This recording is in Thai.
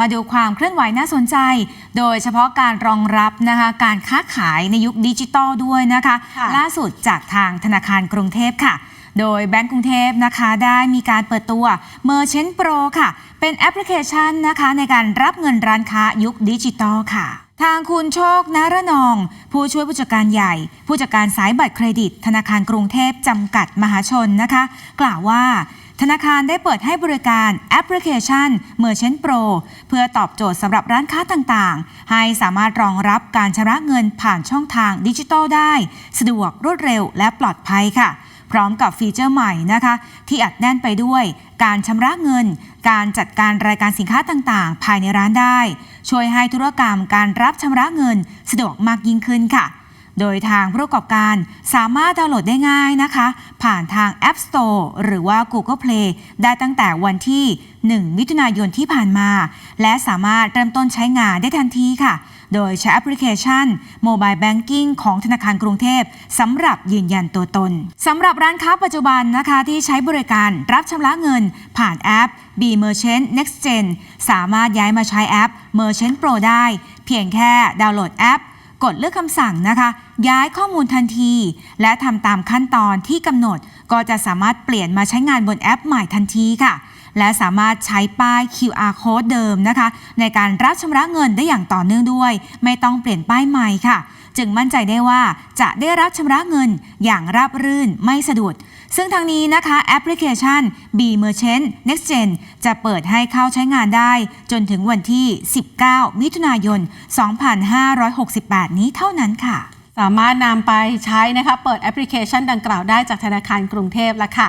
มาดูความเคลื่อนไหวน่าสนใจ โดยเฉพาะการรองรับนะคะการค้าขายในยุคดิจิตอลด้วยนะคะค่ะล่าสุดจากทางธนาคารกรุงเทพค่ะ โดยแบงก์กรุงเทพนะคะได้มีการเปิดตัว Merchant Pro ค่ะ เป็นแอปพลิเคชันนะคะในการรับเงินร้านค้ายุคดิจิตอลค่ะ ทางคุณโชคนารนอง ผู้ช่วยผู้จัดการใหญ่ ผู้จัดการสายบัตรเครดิต ธนาคารกรุงเทพจำกัดมหาชนนะคะ กล่าวว่าธนาคารได้เปิดให้บริการแอปพลิเคชัน Merchant Pro เพื่อตอบโจทย์สำหรับร้านค้าต่างๆ ให้สามารถรองรับการชำระเงินผ่านช่องทางดิจิทัลได้ สะดวกรวดเร็วและปลอดภัยค่ะ พร้อมกับฟีเจอร์ใหม่นะคะ ที่อัดแน่นไปด้วยการชำระเงิน การจัดการรายการสินค้าต่างๆ ภายในร้านได้ ช่วยให้ธุรกรรมการรับชำระเงินสะดวกมากยิ่งขึ้นค่ะ โดยทางผู้ประกอบการสามารถดาวน์โหลดได้ง่ายนะคะ ผ่านทาง App Store หรือว่า Google Play ได้ตั้งแต่วันที่ 1 มิถุนายนที่ผ่านมา และสามารถเริ่มต้นใช้งานได้ทันทีค่ะ โดยใช้แอปพลิเคชัน Mobile Banking ของธนาคารกรุงเทพสำหรับยืนยันตัวตนสำหรับร้านค้าปัจจุบันนะคะที่ใช้บริการรับชำระเงิน ผ่านแอป B Merchant Next Gen สามารถย้ายมาใช้แอป Merchant Pro ได้ เพียงแค่ดาวน์โหลดแอป กดเลือกคำสั่งนะคะ ย้ายข้อมูลทันที และทำตามขั้นตอนที่กำหนด ก็จะสามารถเปลี่ยนมาใช้งานบนแอปใหม่ทันทีค่ะ และสามารถใช้ป้าย QR code เดิมนะคะ ในการรับชำระเงินได้อย่างต่อเนื่องด้วย ไม่ต้องเปลี่ยนป้ายใหม่ค่ะ จึงมั่นใจได้ว่าจะได้รับชำระเงินอย่างราบรื่นไม่สะดุด ซึ่งทางนี้นะคะแอปพลิเคชัน B Merchant Next Gen จะเปิดให้เข้าใช้งานได้ จนถึงวันที่ 19 มิถุนายน 2568 นี้เท่านั้นค่ะ สามารถนำไปใช้นะคะ เปิดแอปพลิเคชันดังกล่าวได้จากธนาคารกรุงเทพแล้วค่ะ